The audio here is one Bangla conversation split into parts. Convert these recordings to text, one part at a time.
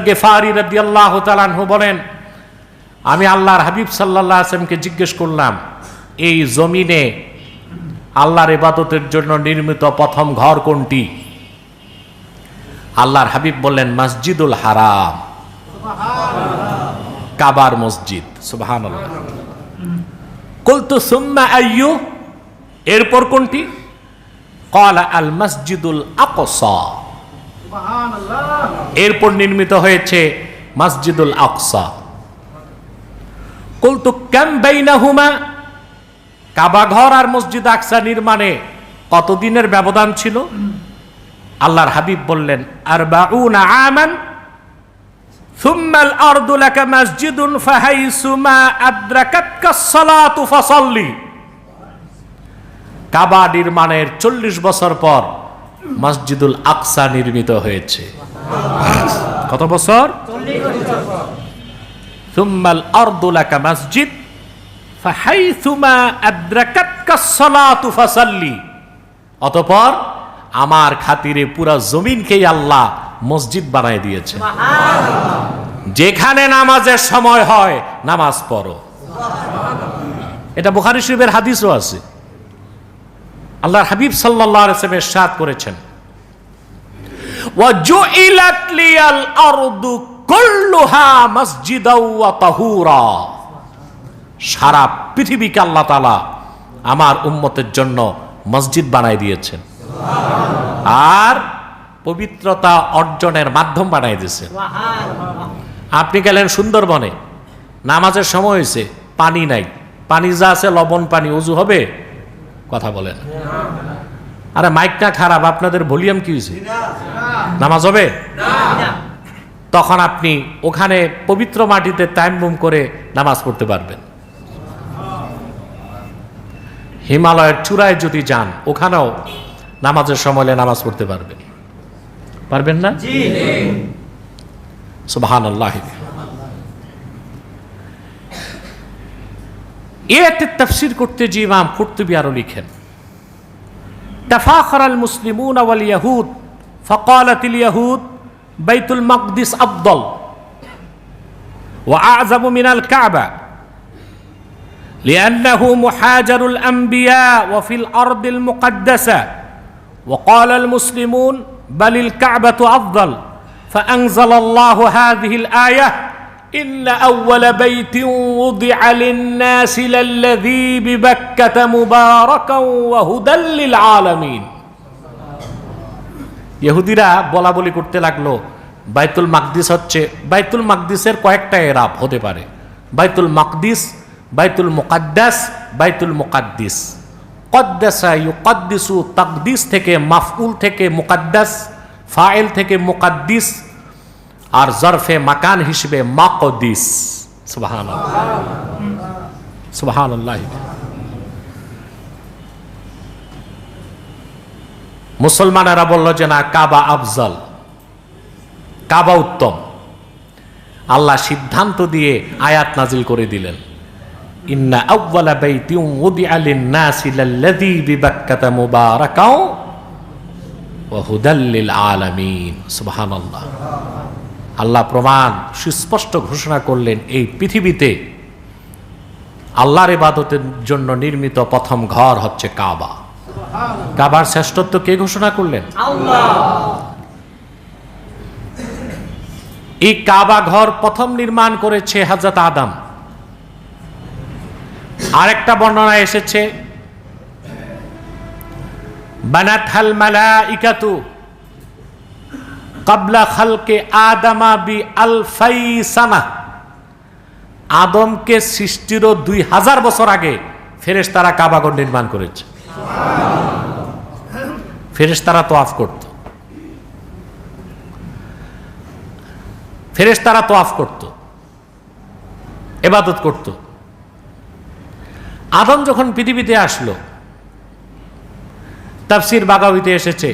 গেফারি রাদিয়াল্লাহু তাআলাহু বলেন, আমি আল্লাহর হাবিব আলাইহি জিজ্ঞেস করলাম, এই জমিনে আল্লাহর ইবাদতের জন্য নির্মিত প্রথম ঘর কোনটি? আল্লাহর হাবিব বললেন, মসজিদুল হারাম। কাবার মসজিদ। সুবহানাল্লাহ। কুলতু সুম্মা আইয়ু, এরপর কোনটি? আল মসজিদুল আকসা। এরপর নির্মিত হয়েছে মসজিদুল আকসা। কলতু ক্যাম বেইনাহুমা? কাবাঘর আর মসজিদ আকসা নির্মাণে কতদিনের ব্যবধান ছিল? আল্লাহর হাবিব বললেন আর বাউনা আমান কাবা নির্মাণের চল্লিশ বছর পর মসজিদুল আকসা নির্মিত হয়েছে। কত বছর? সুম্মাল আরদুলাকা মসজিদ আদ্রাকাতকা সালাতু ফাসাল্লি। অতঃপর আমার খাতিরে পুরা জমিনকেই আল্লাহ মসজিদ বানায় দিয়েছে। যেখানে নামাজের সময় হয় নামাজ পড়ো। এটা বুখারী শরীফের হাদিসও আছে। আল্লাহর হাবিব সাল্লাল্লাহু আলাইহি ওয়াসাল্লাম ইরশাদ করেছেন। সারা পৃথিবীকে আল্লাহ তাআলা আমার উম্মতের জন্য মসজিদ বানায় দিয়েছেন। আর পবিত্রতা অর্জনের মাধ্যম বানাই দিয়েছেন আপনি গেলেন সুন্দরবনে, নামাজের সময় হয়েছে পানি নাই, পানি যা আছে লবণ পানি, উজু হবে কথা বলেন আরে মাইকটা খারাপ আপনাদের ভলিউম কি হয়েছে? নামাজ হবে? তখন আপনি ওখানে পবিত্র মাটিতে তাইমবুম করে নামাজ পড়তে পারবেন। হিমালয়ের চূড়ায় যদি যান ওখানেও নামাজের সময় নামাজ পড়তে পারবেন। পারবেন না? সুবহান আল্লাহ এতে তফসির করতে যে ইমাম কুর্তুবি আরো লিখেন تفاخر المسلمون واليهود فقالت اليهود بيت المقدس أفضل وأعظم من الكعبة لأنه محاجر الأنبياء وفي الأرض المقدسة وقال المسلمون بل الكعبة أفضل فأنزل الله هذه الآية إن أول بيت وضع للناس للذي ببكة مباركا وهدى للعالمين ইহুদিরা বলা বলি করতে লাগলো বাইতুল মাকদিস হচ্ছে বাইতুল মাকদিসের কয়েকটা এরাব হতে পারে বাইতুল মাকদিস বাইতুল মুকাদ্দাস বাইতুল মুকাদ্দিস কদ্দাসা ইউকাদ্দিসু তাকদিস থেকে মাফউল থেকে মুকাদ্দাস ফাইল থেকে মুকাদ্দিস আর জরফে মাকান হিসেবে মাকদিস। সুবহান সুবহান মুসলমানেরা বলল যে, না, কাবা আফজল। কাবা উত্তম। আল্লাহ সিদ্ধান্ত দিয়ে আয়াত নাজিল করে দিলেন। ইন্না আউ্বালা বাইতিউম উদিআ লিন-নাসি লাল্লাযী বিবাক্কাতা মুবারাকাও ওয়া হুদাল লিল আলামিন। সুবহানাল্লাহ। আল্লাহ প্রমাণ, সুস্পষ্ট ঘোষণা করলেন, এই পৃথিবীতে আল্লাহর ইবাদতের জন্য নির্মিত প্রথম ঘর হচ্ছে কাবা। কাবার শ্রেষ্ঠত্ব কে ঘোষণা করলেন? এই কাবা ঘর প্রথম নির্মাণ করেছে হাজরত আদম। আরেকটা বর্ণনা এসেছে বানাত হাল মালাইকাতু। কাবলা খালকে আদামা বি আলফাই সানা আদমকে সৃষ্টিরও দুই হাজার বছর আগে ফেরেশতারা কাবাগর নির্মাণ করেছে। ফেরেশতারা তোয়াফ করত। ফেরেশতারা তোয়াফ করত। এবাদত করত। আদম যখন পৃথিবীতে আসলো, তাফসির বাগাবিতে এসেছে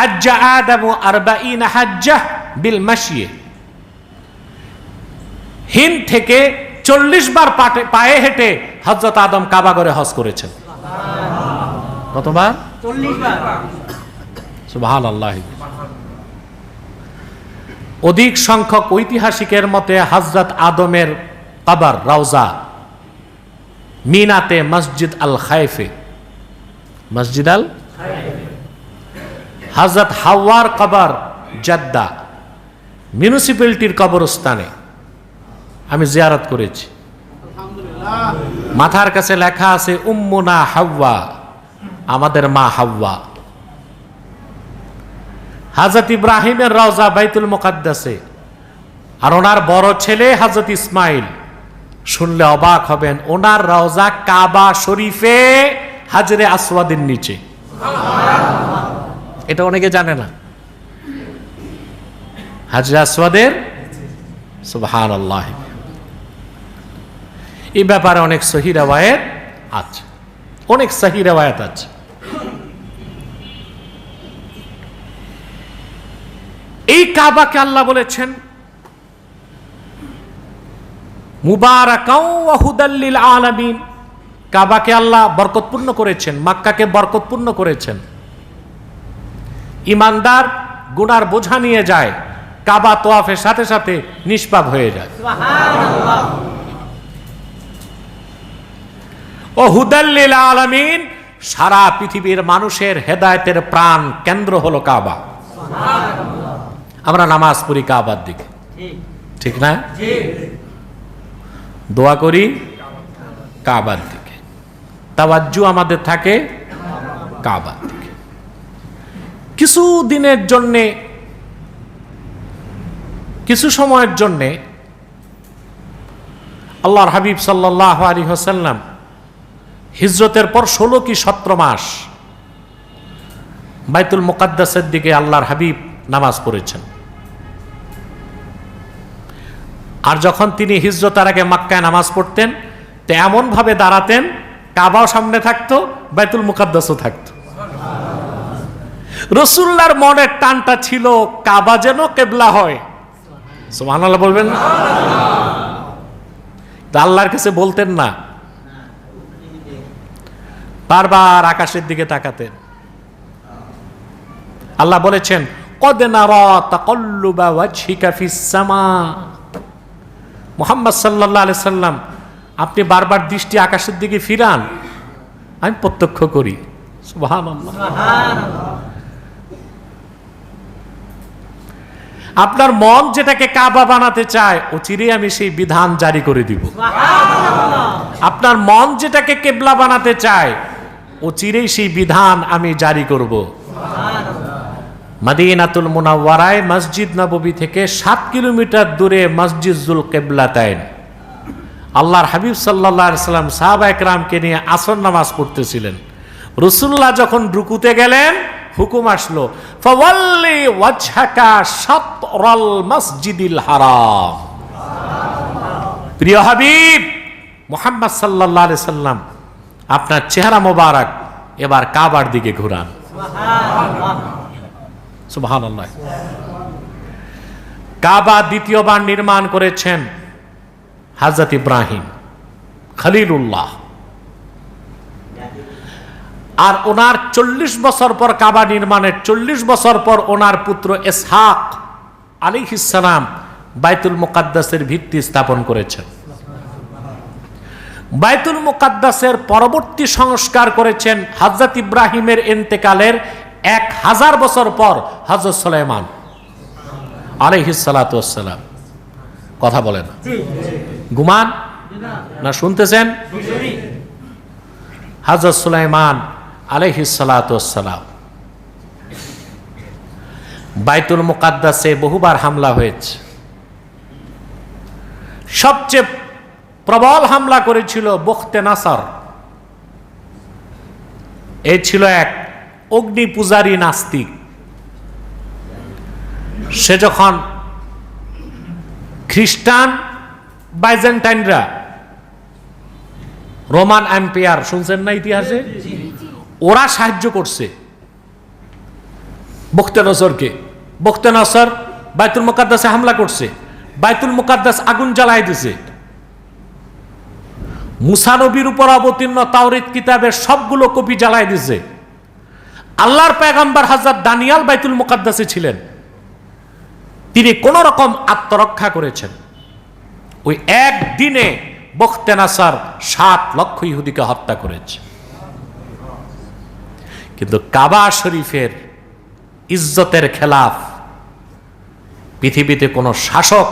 হাজ্জা হাজ্জা বিল মাসিয়ে হিন থেকে চল্লিশ বার পায়ে হেঁটে হজরত আদম হজ করেছেন। কতবার? আল্লাহ অধিক সংখ্যক ঐতিহাসিকের মতে হজরত আদমের কাবার রাউজা মিনাতে মসজিদ আল খাইফে মসজিদ আল হজরত হাওয়ার কবর জাদ্দা মিউনিসিপ্যালিটির কবরস্থানে আমি জিয়ারত করেছি। মাথার কাছে লেখা আছে উম্মুনা হাওয়া আমাদের মা হাওয়া। হাজরত ইব্রাহিমের রওজা বাইতুল মোকাদ্দাসে আর ওনার বড় ছেলে হাজরত ইসমাইল। শুনলে অবাক হবেন ওনার রওজা কাবা শরীফে হাজরে আসওয়াদের নিচে। এটা অনেকে জানে না। হাজরে আসওয়াদের? সুবহান আল্লাহ এই ব্যাপারে অনেক সহি রেওয়ায়ত আছে। অনেক সহি রেওয়ায়ত আছে। এই কাবাকে আল্লাহ বলেছেন হুদাল্লিল আলামিন। কাবাকে আল্লাহ বরকতপূর্ণ করেছেন, মাক্কাকে বরকতপূর্ণ করেছেন। ইমানদার গুনার বোঝা নিয়ে যায়, কাবা তোয়াফের সাথে সাথে নিষ্পাপ হয়ে যায়। ও হুদাল্লিল আলামিন, সারা পৃথিবীর মানুষের হেদায়তের প্রাণ কেন্দ্র হলো কাবা। আমরা নামাজ পড়ি কাবার দিকে। ঠিক না? দোয়া করি কাবার দিকে। তাওয়াজ্জু আমাদের থাকে কাবার কিছু দিনের জন্যে, কিছু সময়ের জন্যে আল্লাহর হাবিব সাল্লাহ আলী হাসাল্লাম হিজরতের পর ষোলো কি সতেরো মাস বাইতুল মোকাদ্দাসের দিকে আল্লাহর হাবিব নামাজ পড়েছেন। আর যখন তিনি হিজরতার আগে মাক্কায় নামাজ পড়তেন তো এমনভাবে দাঁড়াতেন, কাবাও সামনে থাকতো, বাইতুল মুকাদ্দাসও থাকতো। রসুল্লার মনের টানটা ছিল কাবা যেন কেবলা হয়। সুবহানাল্লাহ বলবেন না? আল্লাহর কাছে বলতেন না। বারবার আকাশের দিকে তাকাতেন। আল্লাহ বলেছেন মুহাম্মদ আলাইহি সাল্লাম, আপনি বারবার দৃষ্টি আকাশের দিকে ফিরান, আমি প্রত্যক্ষ করি। সুবহানাল্লাহ। আপনার মন যেটাকে কাবা বানাতে চায় অচিরে আমি সেই বিধান জারি করে দিব। আপনার মন যেটাকে কেবলা বানাতে চায় অচিরেই সেই বিধান আমি জারি করব। মাদিনাতুল মুনাওয়ারায় মসজিদ নববী থেকে সাত কিলোমিটার দূরে মসজিদ কেবলা কেবলাতাইন আল্লাহর হাবিব সাল্লাহ সাল্লাম সাহাবা একরামকে নিয়ে আসর নামাজ পড়তেছিলেন। রসুল্লাহ যখন রুকুতে গেলেন হুকুম আসলো, ফওয়াল্লি ওয়াজহাকা শাতরাল মসজিদিল হারাম। প্রিয় হাবিব, মোহাম্মদ সাল্লাল্লাহু সাল্লাম আপনার চেহারা মোবারক এবার কাবার দিকে ঘুরান। সুবহানাল্লাহ। কাবা দ্বিতীয়বার নির্মাণ করেছেন হাজরত ইব্রাহিম খলিলুল্লাহ। আর ওনার চল্লিশ বছর পর কাবা নির্মাণের চল্লিশ বছর পর ওনার পুত্র এসহাক আলী ইসালাম বাইতুল মুকাদ্দাসের ভিত্তি স্থাপন করেছেন। বাইতুল মুকাদ্দাসের পরবর্তী সংস্কার করেছেন হজরত ইব্রাহিমের এন্তেকালের এক হাজার বছর পর হজরত সুলাইমান আলহিসালাম কথা বলেন। গুমান না শুনতেছেন? হজরত সুলাইমান আলহিসালাম বাইতুল মুকাদ্দাসে বহুবার হামলা হয়েছে। সবচেয়ে প্রবল হামলা করেছিল বখতে নাসার। এ ছিল এক অগ্নি পূজারী নাস্তিক। সে যখন খ্রিস্টান, বাইজেন্টাইনরা, রোমান এম্পায়ার, শুনছেন না ইতিহাসে? ওরা সাহায্য করছে। বখতে নসরকে বখতে নসর বাইতুল মুকাদ্দাসে হামলা করছে। বাইতুল মুকাদ্দাস আগুন জ্বালাই দিছে। মুসানবীর উপর অবতীর্ণ তাওরিত কিতাবের সবগুলো কপি জ্বালাই দিছে। আল্লাহর পেগাম্বার হাজার দানিয়াল বাইতুল মুকাদ্দাসে ছিলেন। তিনি কোন রকম আত্মরক্ষা করেছেন। ওই একদিনে বখতে নাসার সাত লক্ষ ইহুদিকে হত্যা করেছে। কিন্তু কাবা শরীফের ইজ্জতের খেলাফ, পৃথিবীতে কোনো শাসক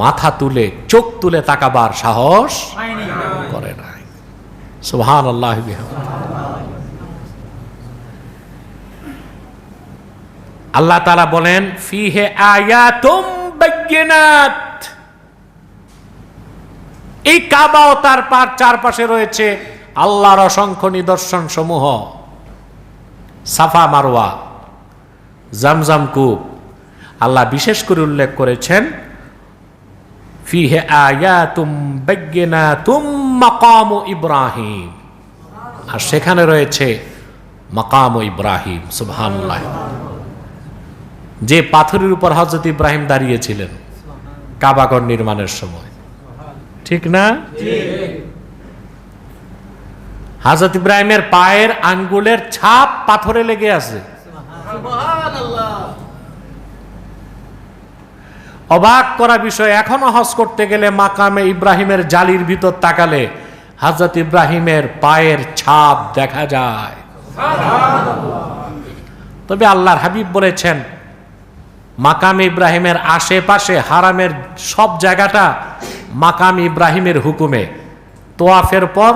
মাথা তুলে, চোখ তুলে তাকাবার সাহস করে নাই। সুবহান আল্লাহ আল্লাহ তালা বলেন, ফিহে বায়্যিনাত এই কাবাও তার চারপাশে রয়েছে আল্লাহর অসংখ্য নিদর্শন সমূহ সাফা মারওয়া, জামজাম কূপ। আল্লাহ বিশেষ করে উল্লেখ করেছেন, ফিহে আয়াতুম বায়্যিনাতুম মাকাম ইব্রাহিম। আর সেখানে রয়েছে মাকাম ইব্রাহিম, সুবহানাল্লাহ। যে পাথরের উপর হজরত ইব্রাহিম দাঁড়িয়েছিলেন, কাবাগর নির্মাণের সময়। ঠিক না? হাজরত ইব্রাহিমের পায়ের আঙ্গুলের ছাপ পাথরে লেগে আছে। অবাক করা বিষয় এখনও হজ করতে গেলে মাকামে ইব্রাহিমের জালির ভিতর তাকালে হাজরত ইব্রাহিমের পায়ের ছাপ দেখা যায়। তবে আল্লাহর হাবিব বলেছেন মাকাম ইব্রাহিমের আশেপাশে হারামের সব জায়গাটা মাকাম ইব্রাহিমের হুকুমে। তোয়াফের পর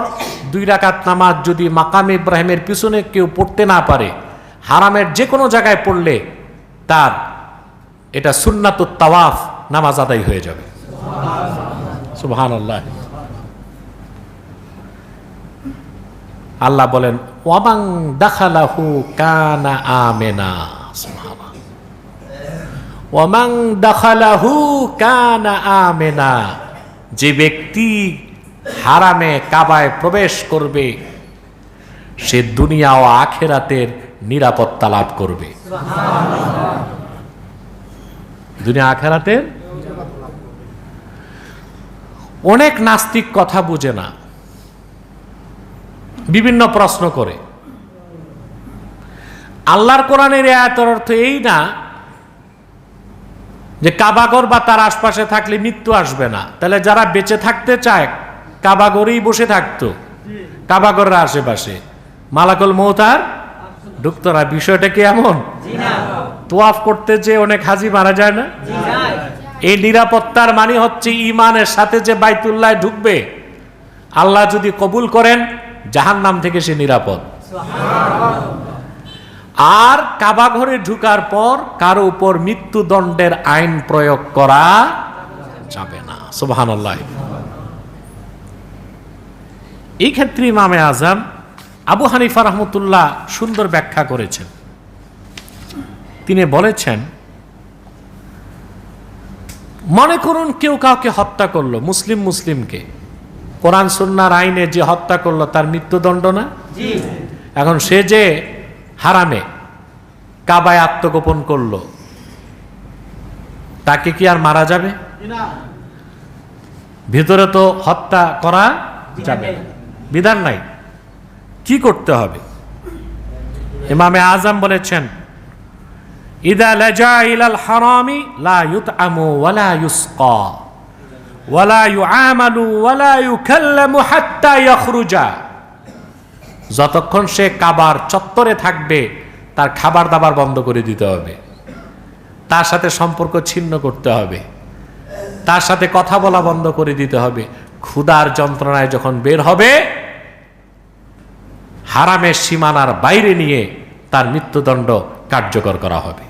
দুই রাকাত নামাজ যদি মাকাম ইব্রাহিমের পিছনে কেউ পড়তে না পারে, হারামের যে কোনো জায়গায় পড়লে তার এটা সুন্নাত তাওয়াফ নামাজ আদায় হয়ে যাবে। সুবহান আল্লাহ আল্লাহ বলেন ওয়াবাং দাখালাহু কানা আমেনা। ওয়ামাং দাখালাহু কানা আমেনা। যে ব্যক্তি হারামে কাবায় প্রবেশ করবে সে দুনিয়া ও আখেরাতের নিরাপত্তা লাভ করবে। দুনিয়া আখেরাতের? অনেক নাস্তিক কথা বুঝে না। বিভিন্ন প্রশ্ন করে। আল্লাহর কোরআনের আয়াতের অর্থ এই না যে কাবাগর বা তার আশপাশে থাকলে মৃত্যু আসবে না। তাহলে যারা বেঁচে থাকতে চায় কাবাগরেই বসে থাকতো। কাবাগরের আশেপাশে। মালাকল মৌতার ঢুকতো না। বিষয়টা কি এমন? তোয়াফ করতে যে অনেক হাজি মারা যায় না? এই নিরাপত্তার মানে হচ্ছে ইমানের সাথে যে বাইতুল্লাহ ঢুকবে আল্লাহ যদি কবুল করেন জাহান নাম থেকে সে নিরাপদ। আর কাবা ঘরে ঢুকার পর কারও উপর মৃত্যুদণ্ডের আইন প্রয়োগ করা যাবে না। সুবাহান এই ক্ষেত্রে ইমামে আজম আবু হানিফা রহমতুল্লাহ সুন্দর ব্যাখ্যা করেছেন। তিনি বলেছেন মনে করুন কেউ কাউকে হত্যা করল মুসলিম মুসলিমকে। কোরআন সুন্নার আইনে যে হত্যা করল তার মৃত্যুদণ্ড না? এখন সে যে হারামে কাবায় আত্মগোপন করল তাকে কি আর মারা যাবে? ভিতরে তো হত্যা করা যাবে না। বিধান নাই। কি করতে হবে? ইমামে আজম বলেছেন, ইদা লাজা ইলাল হারামি লা ইউতআমু ওয়ালা ইউসকা ওয়ালা ইউআমালু ওয়ালা ইউকাল্লামু হাত্তা ইয়াখরুজা। যতক্ষণ সে কাবার চত্বরে থাকবে, তার খাবার দাবার বন্ধ করে দিতে হবে। তার সাথে সম্পর্ক ছিন্ন করতে হবে। তার সাথে কথা বলা বন্ধ করে দিতে হবে। ক্ষুধার যন্ত্রণায় যখন বের হবে হারামের সীমানার বাইরে নিয়ে তার মৃত্যুদণ্ড কার্যকর করা হবে।